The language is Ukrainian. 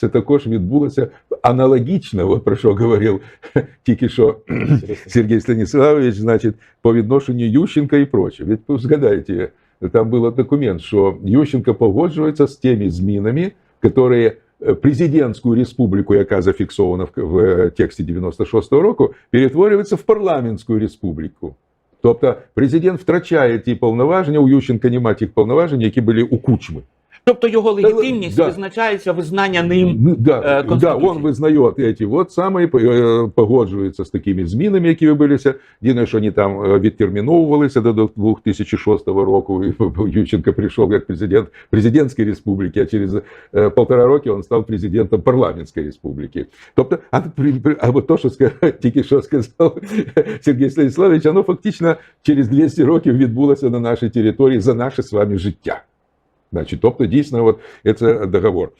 Це також відбулося аналогічно, от про що говорив тільки що Сергій Станіславович, значить, по відношенню Ющенка і прочее. Ведь ви згадайте, там був документ, що Ющенко погоджується з тими змінами, які е, президентську республіку, яка зафіксована в, в е, тексті 96-го року, перетворюється в парламентську республіку. Тобто президент втрачає ті повноваження, у Ющенка немає тих повноважень, які були у Кучми. Тобто його легітимність да. визначається визнання ним. Ну, Да, э, да, он визнає ці от саме е, погоджується з такими змінами, які відбулися. Єдине, що вони там е, відтерміновувалися до 2006 року. І Ющенко прийшов як президент президентської республіки, а через е, полтора роки він став президентом парламентської республіки. Тобто, а, при- при- а от то, що сказав, тільки що сказав Сергій Станіславович, воно фактично через 200 років відбулося на нашій території за наше з вами життя. Значить, тобто, дійсно, от це договор.